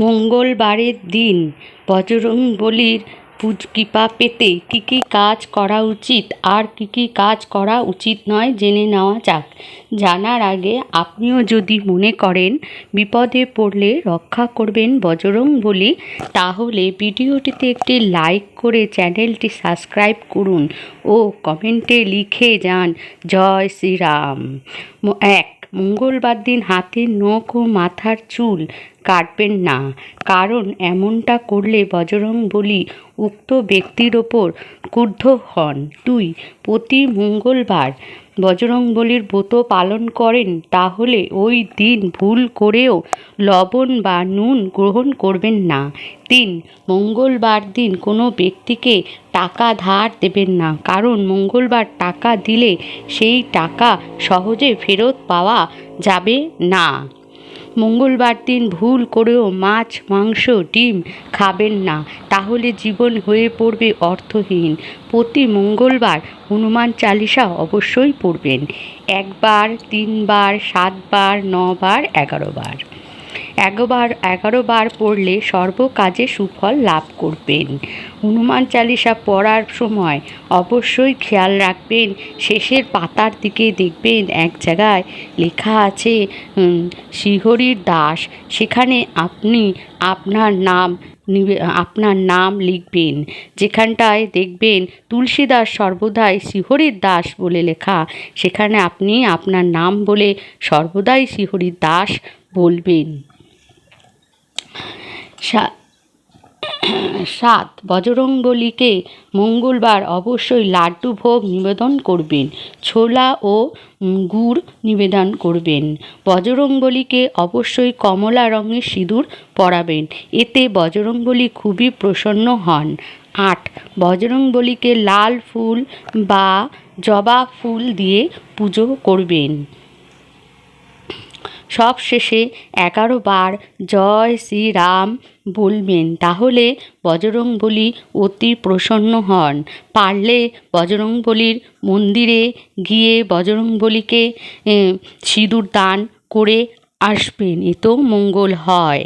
মঙ্গলবারের দিন। বজরংবলীর কৃপা পেতে কী কী কাজ করা উচিত? আর কী কী কাজ করা উচিত নয় জেনে নেওয়া যাক। জানার আগে আপনিও যদি মনে করেন বিপদে পড়লে রক্ষা করবেন বজরংবলী, তাহলে ভিডিওটিতে একটি লাইক করে চ্যানেলটি সাবস্ক্রাইব করুন ও কমেন্টে লিখে যান, জয় শ্রীরাম। এক, মঙ্গলবার দিন হাতের নখ ও মাথার চুল কাটবেন না। কারণ এমনটা করলে বজরংবলী উক্ত ব্যক্তির ওপর ক্রুদ্ধ হন। দুই, প্রতি মঙ্গলবার বজরংবলীর ব্রত পালন করেন, তাহলে ওই দিন ভুল করেও লবণ বা নুন গ্রহণ করবেন না। তিন, মঙ্গলবার দিন কোনো ব্যক্তিকে টাকা ধার দেবেন না, কারণ মঙ্গলবার টাকা দিলে সেই টাকা সহজে ফেরত পাওয়া যাবে না। মঙ্গলবার দিন ভুল করেও মাছ, মাংস, ডিম খাবেন না। তাহলে জীবন হয়ে পড়বে অর্থহীন। প্রতি মঙ্গলবার হনুমান চালিসা অবশ্যই পড়বেন। একবার, তিনবার, সাতবার, নবার, এগারোবার। এগারোবার এগারো বার পড়লে সর্ব কাজে সুফল লাভ করবেন। হনুমান চালিসা পড়ার সময় অবশ্যই খেয়াল রাখবেন, শেষের পাতার দিকে দেখবেন, এক জায়গায় লেখা আছে শ্রীহরির দাস। সেখানে আপনি আপনার নাম আপনার নাম লিখবেন। যেখানটায় দেখবেন, তুলসীদাস সর্বদাই শ্রীহরির দাস বলে লেখা। সেখানে আপনি আপনার নাম বলে সর্বদাই শ্রীহরির দাস বলবেন। সাত, বজরংবলীকে মঙ্গলবার অবশ্যই লাড্ডু ভোগ নিবেদন করবেন, ছোলা ও গুড় নিবেদন করবেন। বজরংবলীকে অবশ্যই কমলা রঙের সিঁদুর পরাবেন। এতে বজরংবলী খুবই প্রসন্ন হন। আট, বজরংবলীকে লাল ফুল বা জবা ফুল দিয়ে পুজো করবেন। সব শেষে এগারো বার জয় শ্রীরাম বলবেন। তাহলে বজরংবলী অতি প্রসন্ন হন। পারলে বজরংবলীর মন্দিরে গিয়ে বজরংবলীকে সিঁদুর দান করে আসবেন। এতেও মঙ্গল হয়।